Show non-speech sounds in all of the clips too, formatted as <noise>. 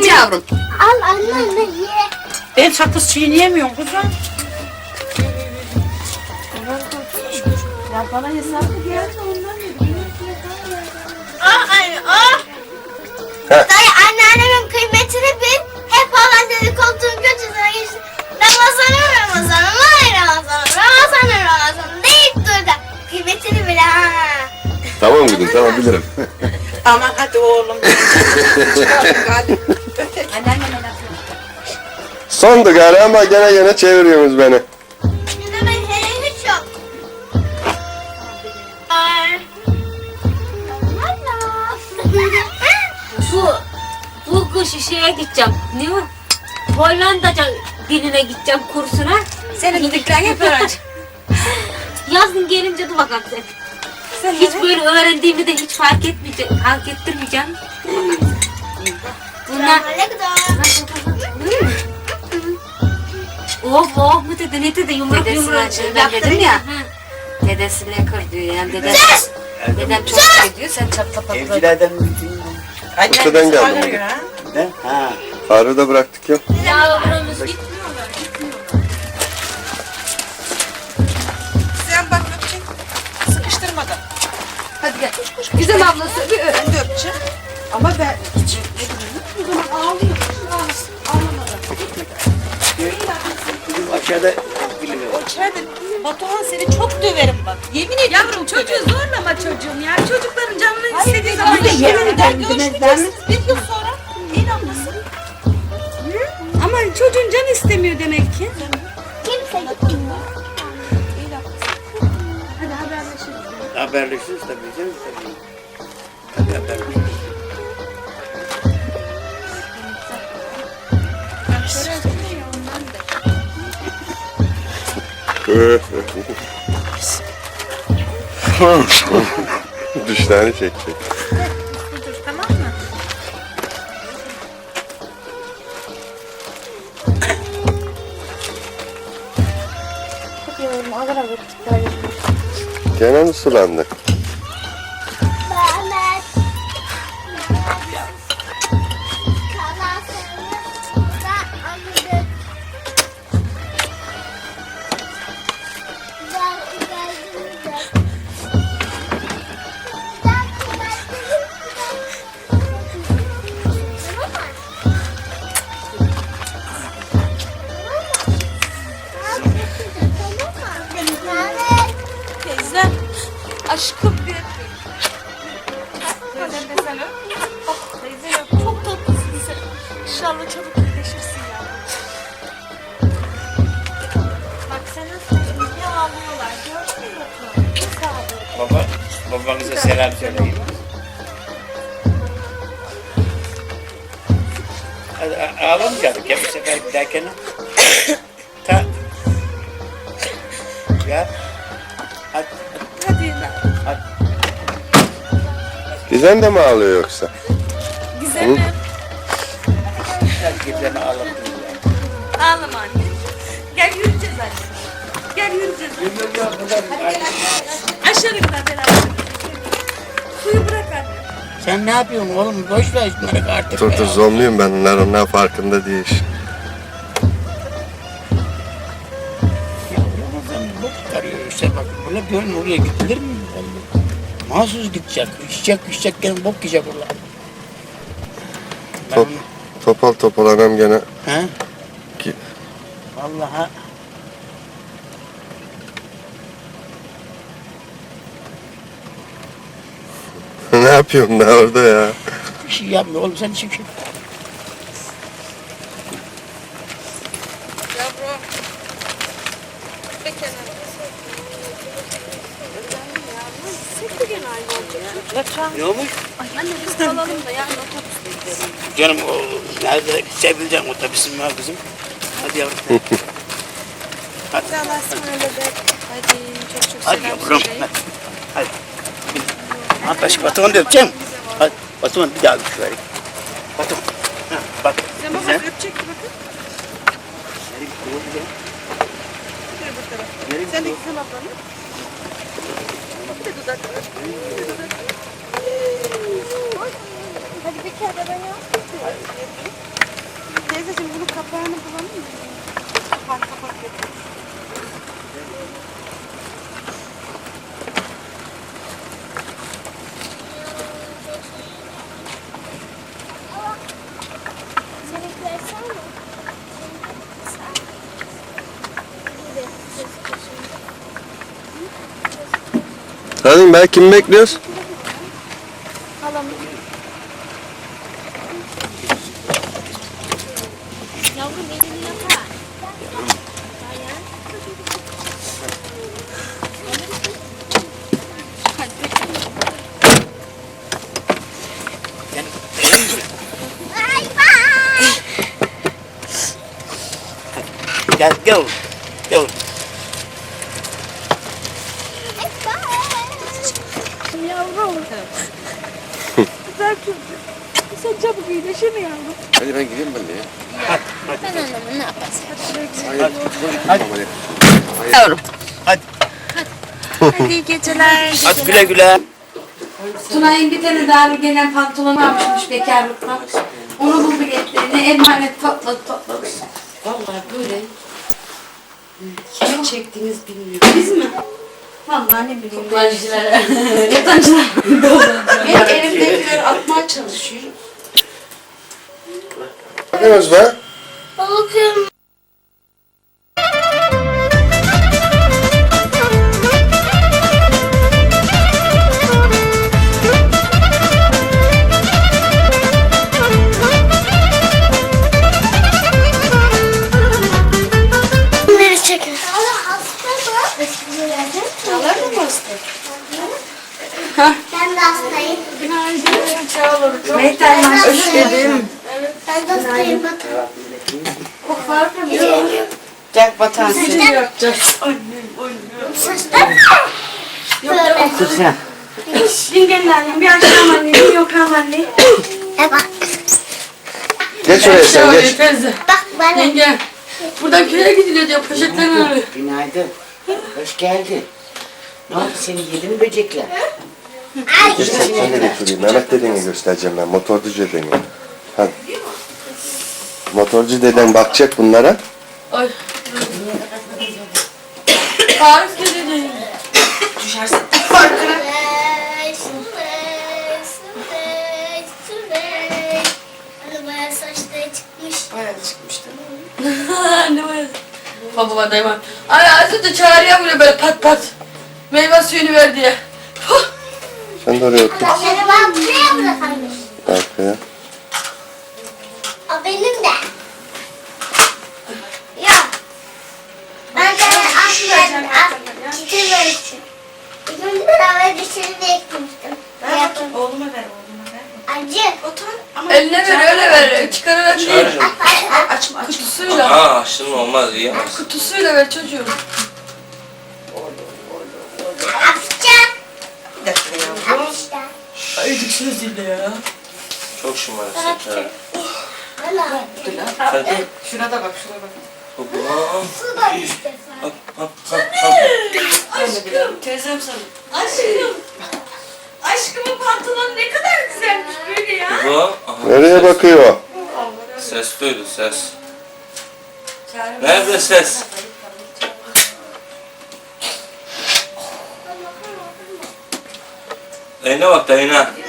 Ya. yavrum. Al anne anne ye. Ben sakız çiğneyemiyorum kızım. Ya bana hesabı geldi ondan Ah anne ah. Dayı anneannemin kıymetini bil. Hep olan dedikoduğun kötüsüne geçti. Ramazan'ım Ramazan'ım ay Ramazan'ım Ramazan'ım Ramazan'ım deyip durdu. Kıymetini bil ha. Tamam kızım tamam bilirim. Aman hadi oğlum. hadi. <laughs> Sondu gari ama gene gene çeviriyorsunuz beni. Bu bu kış şeye gideceğim. Ne o? Hollandaca diline gideceğim kursuna. Senin dediklerin hep öğrenci. Yazın gelince dur bakalım sen. Sen Hiç böyle öğrendiğimi de hiç fark etmeyeceğim, fark ettirmeyeceğim. Bunlar oh oh mu dedi ne dedi yumruk Dedesine yumruk yaptırıyor. ya. Ha. Dedesine kır diyor yani dedem. Dedem çok şey diyor sen çap tapa bırak. Evcilerden bütün Öteden geldim Arıyor ha. ne? Ha. Faruk'u da bıraktık ya. Yavrumuz gitmiyorlar. Sen bak öpecek. Sıkıştırmadan. Hadi gel. Güzel ablası bir öp. Ben de öpeceğim. Ama ben hiç. O zaman ağlıyor. Bizim aşağıda bilmiyorum. O içeride Batuhan seni çok döverim bak. Yemin ediyorum. Yavrum çocuğu zorlama çocuğum ya. Çocukların canını istediği zaman Biz de yemin eder görüşmeyeceksiniz. Bir yıl sonra ablası. Ama çocuğun canı istemiyor demek ki. Kimse gitmiyor. Haberleşiriz tabii canım tabii. Hadi haberleşiriz. <laughs> Dişlerini çekecek. Tamam mı? Gene mi sulandı? Aşkım bir. Teyze de sen öp. Oh, teyze yok. Çok tatlısın sen. İnşallah çabuk iyileşirsin ya. Bak sen nasıl ne ağlıyorlar. Gördün mü? Nasıl ağlıyor? Baba, babanıza selam söyleyin. Gizem de mi ağlıyor yoksa? Gidene ağlattın ya. Ağlama anne. Gel yürüyeceğiz anne. Gel yürüyeceğiz. Aşağı kadar beraber. Suyu bırak anne. Sen ne yapıyorsun oğlum? Boş ver şunları artık. Dur dur zonluyum ben onlar onlar farkında değil. Ya Ramazan bok çıkarıyor işte bak. Böyle böyle oraya gidilir mi? Mahsus gidecek. İçecek içecek gene bok yiyecek orada. Top, topal topal anam gene. onu- He? Ki- Vallahi ne yapıyorsun da orada ya? bir şey yapmıyor oğlum sen çık. Yavrum. Ne olmuş? Anne biz kalalım da yarın otobüsle gidelim. Canım o nerede sevilecek otobüsün var kızım. Hadi yavrum. Hadi. Allah'a ısmarladık. Hadi çok çok Hadi selam yavrum. söyleyin. Hadi. Hadi. Ha, başı Batuhan da öpeceğim. Hadi Batuhan bir daha öpüş vereyim. Batuhan. Ha, bak. Sen baba Sen. öpecek bakın. Nereye gitti oğlum ya? Şöyle bu tarafa. Nereye Sen de gitti güzel ablanı. Bir de dudakları. Bir de dudakları. Teyzeciğim bunun kapağını bulalım mı? Kapak kapak yapalım. Hadi ben kimi bekliyoruz? Halam. Yavrum elini yapar. Bye bye. Gel gel. Gel. Yavrum. <laughs> Güzel kızım. Sen çabuk iyileşir mi yavrum? Hadi ben gideyim ben de ya. Ben anlamı ne yaparsın? Hadi iyi geceler. <laughs> Hadi güle güle. Tunay'ın bir tane daha bir gelen pantolonu almışmış bekarlıktan. Onu getirdi. Ne emanet topladı topladı. Vallahi böyle kim çektiğiniz bilmiyorum. Biz mi? Vallahi ne bileyim. Yabancılara. <laughs> Yabancılar. Hep elimdekileri atmaya çalışıyorum. Ne yapıyorsunuz be? Hastayım. Meyten hoş geldin. Ben de hastayım bakın. Gel batan Saçlar Böyle. Bir gelin annem, bir akşam annem, yok annem. E bak. Geç oraya sen geç. Bak bana. Yenge, buradan köye gidiliyor diyor, poşetlerini alıyor. Günaydın. Hoş geldin. Ne oldu seni yedi mi böcekler? Ay. Geç sen, sen de götüreyim. Mehmet dedeni göstereceğim ben. Motorcu dedeni. Hadi. Motorcu deden bakacak bunlara. Tarif dedi. düşersin. Hani bayağı. <laughs> Bayağı çıkmıştı. Anne var. Baba dayım. Ay az önce çağırıyor böyle pat pat. Meyve suyunu ver diye. Sen de oraya otur. Saçları ben buraya bırakalım. Arkaya. O benim de. Yok. Ben de aferin. Çiçeği verirsin. İkimiz beraber dışarıda ekmiştim. Ver bakayım oğluma ver oğluma ver. Acı. Otur ama Eline ver öyle ver. Çıkararak değil. Açma açma açma. Kutusuyla. Aa açtın olmaz yiyemez. Kutusuyla ver çocuğum. Açacak. Bir dakika yavrum. Açacak. Ayıcık sözüyle ya. Çok şımarıksın. Valla. Dur lan. Hadi. Şuna da bak şuna bak. Hoppa. Su da işte. Hop hop hop hop. Teyzem sana. Aşkım. Aşkımın pantolonu ne kadar güzelmiş böyle ya. Bu. Aha, Nereye bakıyor? Ses duydu ses. Nerede ses? Dayına bak dayına.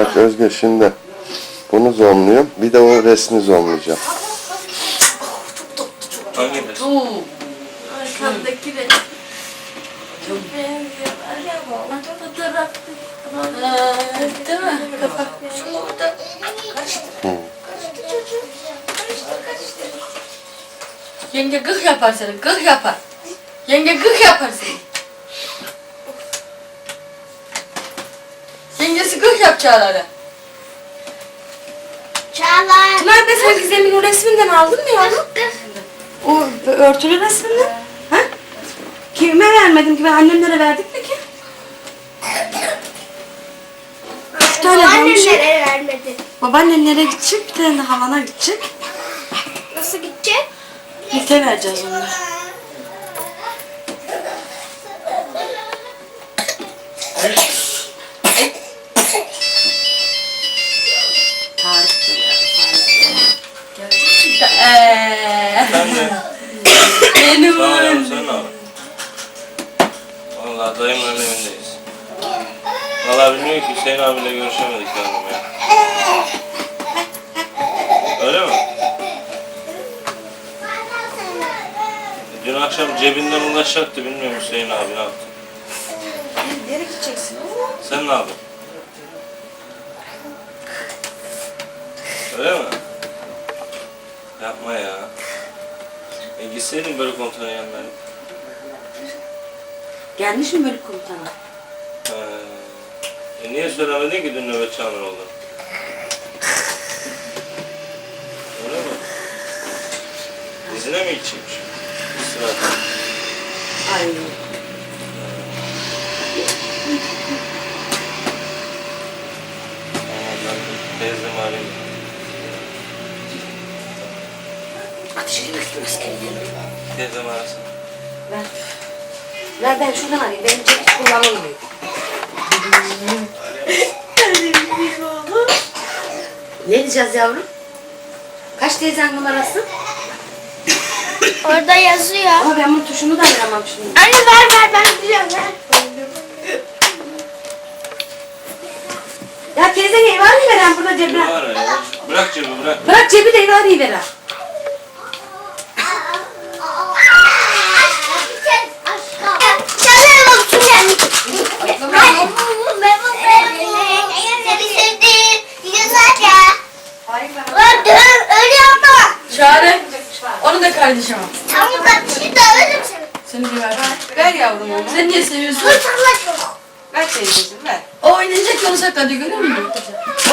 Bak Özge şimdi. Bunu zoomluyorum. Bir de o resmi zoomlayacağım. Hangi resim? Arkandaki de. Çok benziyorlar ya baba. Fotoğrafta. Değil mi? Kafa. Şurada. Yenge gıh yapar seni, gıh yapar. Yenge gıh yapar seni. Gıh yap Çağlar'a. Çağlar. Pınar be sen Gizem'in o resminden aldın mı ya? O örtülü resminden. Ha? Kime vermedim ki ben annemlere verdik mi ki? Üç tane almışım. Annemlere vermedi. Babaannenlere gidecek, bir tane de halana gidecek. Nasıl gidecek? Birlikte vereceğiz Eee. Sen de. Benim Sana yap, sen al. Valla dayımın evindeyiz. Valla bilmiyorum ki Hüseyin abiyle görüşemedik yavrum ya. Öyle mi? Dün akşam cebinden ulaşacaktı bilmiyorum Hüseyin abi ne yaptı. Nereye gideceksin? Sen ne yaptın? Öyle mi? Yapma ya. E gitseydin böyle komutanın yanına. Gelmiş mi bölük komutanı? Ee, e niye söylemedin ki dün nöbetçi amir oldun? Öyle mi? İzine mi gidecekmiş? İstirahat. Ay. Ateşe götürün askeriye. Teyzemi arasın. Ver. Ver ben şuradan alayım. Benim cep hiç kullanılmıyor. ne diyeceğiz yavrum? Kaç teyzen numarası? Orada yazıyor. Ama ben bunun tuşunu da ayıramam şimdi. Anne ver ver ben biliyorum ver. Ya teyze eyvah veren burada Cebi cebine. var ya. Bırak cebi bırak. Bırak cebi de eyvah veren. Sen bak kim gelmiş? Seni sevdim. Güzel ya. Lan dur öyle Çağrı. Onu da kardeşim al. Tamam bak şimdi döverim seni. Seni bir ver. Ver yavrum onu. Sen niye seviyorsun? Çok. Ver teyzeciğim ver. O oynayacak onu sakladı görüyor musun?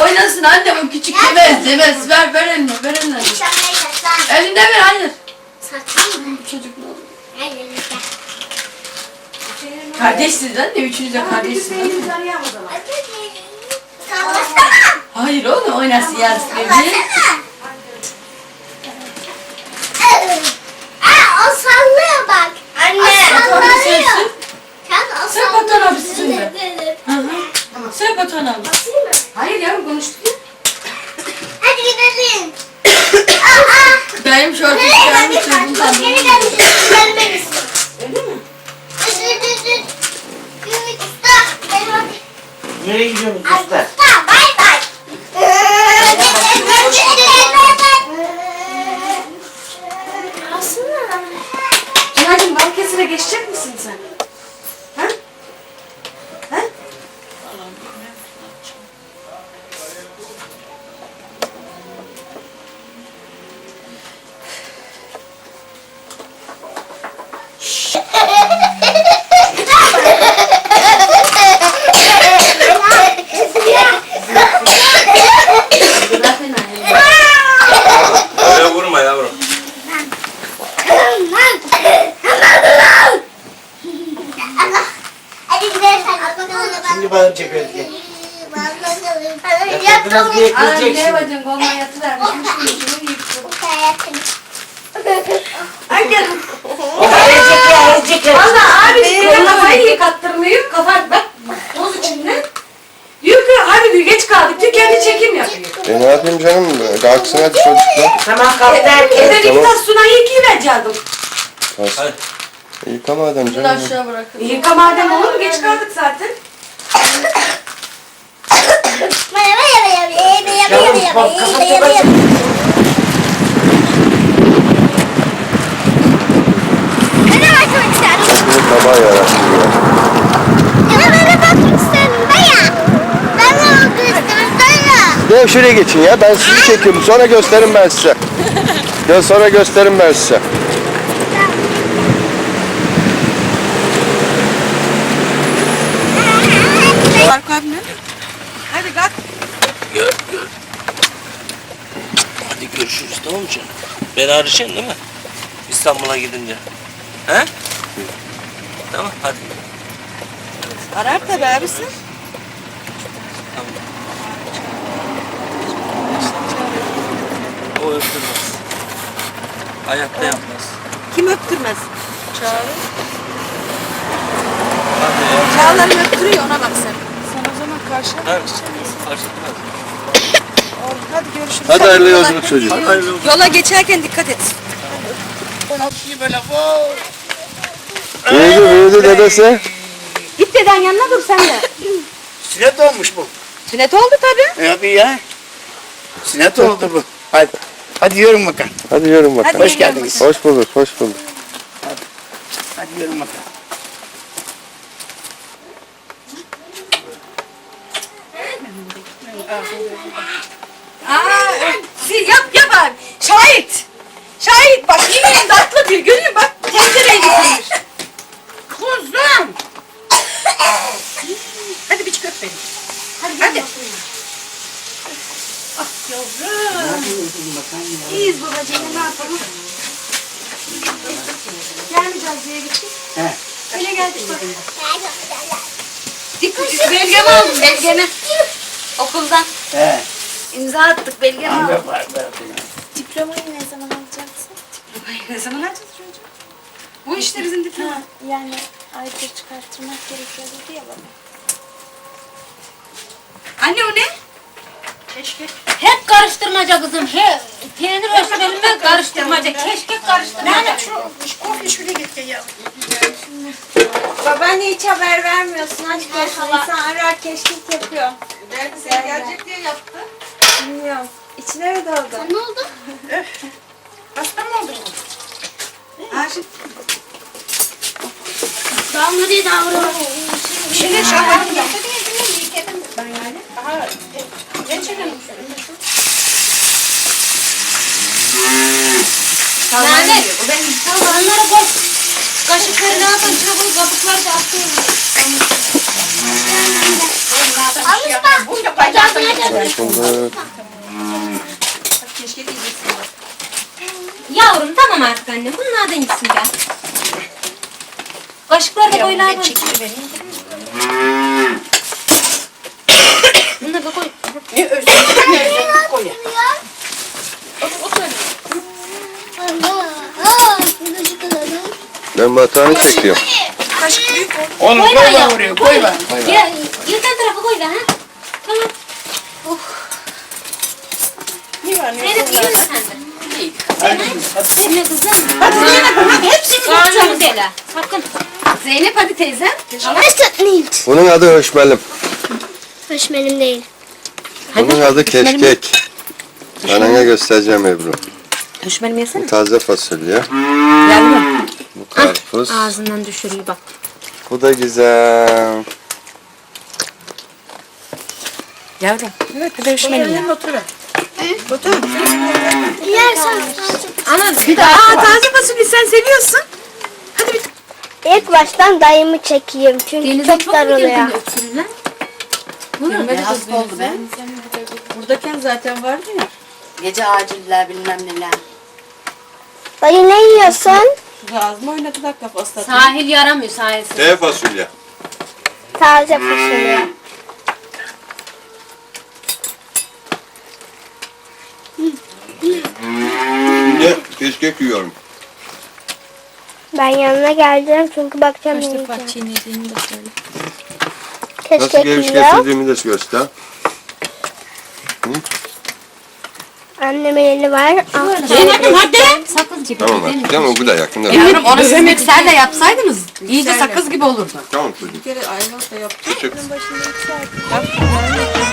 Oynasın anne o küçük yemez yemez. Ver ver eline ver eline. Sen ne saçlar? Elinde ver hayır. Saçlar mı? Çocuk ne olur? Hayır. Kardeşsiniz anne üçünüz de kardeşsiniz. Hayır oğlum oynasın yazık bebeği. Sallasana. Aa, o sallıyor bak. Anne. O Baton sallıyor. sensin. Sen o Sen sallıyor. baton abisin de. Hı Sen baton al. Hayır yavrum konuştuk ya. Hadi gidelim. Aa, Benim şortu nereye çıkarmış geldik? çocuğum Bak, sandım. Geri geldik. Gelmelisin. Öyle mi? Dur, dur, dur. Ümit usta. Nereye gidiyorsunuz usta? usta, bay bay. Aslında Tunacığım Balıkesir'e geçecek misin sen? Ha? Ha? Bırak beni anne. Öyle vurma yavrum. Hadi gidelim. Şimdi bağıracak Özge. Yaptım. Yatırdınız diye kızacak ne koluna yatıvermiş. Şunu yıktı. Ay gel. Verecek ya, verecek ya. Valla abi koluna kafayı yıkattırmıyor. Kafa bak toz içinde. Diyor ki hadi diyor geç kaldık diyor kendi çekim yapıyor. E ne yapayım canım? Kalksın hadi çocuklar. Tamam kalktı herkes. Evde iki Tamam. tas sunayı yıkayıvereceğim. Hadi. Yıka madem Bunu canım. aşağı bırakın. Yıka madem olur mu? Geç kaldık zaten. Yavrum bak kapat kapat. Hadi bakmak isterim. Bunu tabağa yarattı ya. Ya ben bakmak isterim baya. Ben de bakmak isterim baya. Gel şuraya geçin ya. Ben sizi çekiyorum. Sonra gösteririm ben size. Gel sonra gösteririm ben size. Faruk abi ne? Hadi kalk. Gör gör. Hadi görüşürüz tamam mı canım? Beni arayacaksın değil mi? İstanbul'a gidince. He? Tamam hadi. Arar tabii abisi. Tamam. O öptürmez. Hayatta yapmaz. Kim öptürmez? Hadi ya. Çağlar'ın öptürüyor ona bak sen. Etmez. Hadi görüşürüz. Hadi hayırlı yolculuk çocuğum. Hadi hayırlı olsun. Yola geçerken dikkat et. Büyüdü büyüdü dedesi. Git deden yanına dur sen de. Sünnet olmuş bu. Sünnet oldu tabii. E abi ya. Sünnet oldu bu. Hadi. Hadi yürüyün bakalım. Hadi yürüyün bakalım. Hoş geldiniz. Hoş bulduk, hoş bulduk. Hadi yürüyün bakalım. Aa, siz yap yap abi. Şahit. Şahit bak yemin tatlı bir görüyor bak tencereyi getirmiş. Kuzum. Hadi bir çıkart beni. Hadi. Hadi. Ah yavrum. İyiyiz babacığım ne yapalım? Gelmeyeceğiz diye gittik. He. Öyle geldik bak. Dik belgemi aldım belgemi. Okuldan. He. İmza attık belgemi aldım. Var var. Diplomayı ne zaman alacaksın? Ne zaman açacağız çocuğum? Bu işte bizim diploma. Yani ayrıca çıkarttırmak gerekiyordu diye baba. Anne o ne? Hep karıştırmaca kızım. He, peynir ölçmelime karıştırmaca. Keşke karıştırmaca. Babaanne hiç haber vermiyorsun. Aç gözünü. İnsan arar keşkek yapıyor. Sen gelecek diye yaptı. Bilmiyorum. İçine mi doldu? Ne oldu? Hasta mı oldun? Ha şimdi. Damla diye davranıyor. Şimdi şaharım da. Mehmet. Onları koy. Kaşıkları ne yapın? Çabuk kabukları da atayım. Hoş bulduk. Yavrum tamam artık anne. Bunlardan gitsin gel. Kaşıkları da koy lan. Bunları da koy. Ben batağını çekiyorum. Oğlum Koy koy lan bana ya. oraya koy. Koy bana. Ya, yırtan tarafı koy da ha. Tamam. Oh. Zeynep yiyor musun sen de? Hadi kızım, hadi. Sevme kızım. Hadi Zeynep hadi hepsini çabuk dele. Sakın. Zeynep hadi teyzem. Bunun adı höşmelim. Höşmelim değil. Bunun adı keşkek. Anana göstereceğim Ebru. Düşmenim yesene. Bu taze fasulye. Yavrum. Bu karpuz. Ağzından düşürüyor bak. Bu da güzel. Yavrum. Evet bir de düşmenim ya. Yersen. Ana bir daha. Aa taze fasulye sen seviyorsun. İlk baştan dayımı çekeyim çünkü Denize çok çok mu darılıyor. Lan? Bilmedi hasta oldu be. Buradayken zaten vardı ya. Gece aciller bilmem neler. Dayı ne yiyorsun? Ağzıma oynadılar kafası. Sahil yaramıyor sahil. Dev fasulye. Taze fasulye. Ne? Keşkek yiyorum. Ben yanına geleceğim çünkü bakacağım ne Kaç yiyeceğim. defa çiğnediğini de söyle. Nasıl geviş yiyor. getirdiğimi de göster. Annemin eli var. Ah, Zeynep'im hadi. Sakız gibi. Tamam artık. Tamam bu da yakında. Yavrum onu siz mikserle yapsaydınız iyice sakız gibi olurdu. Tamam çocuğum. Bir kere ayvalık da yaptım. Küçük. Anne,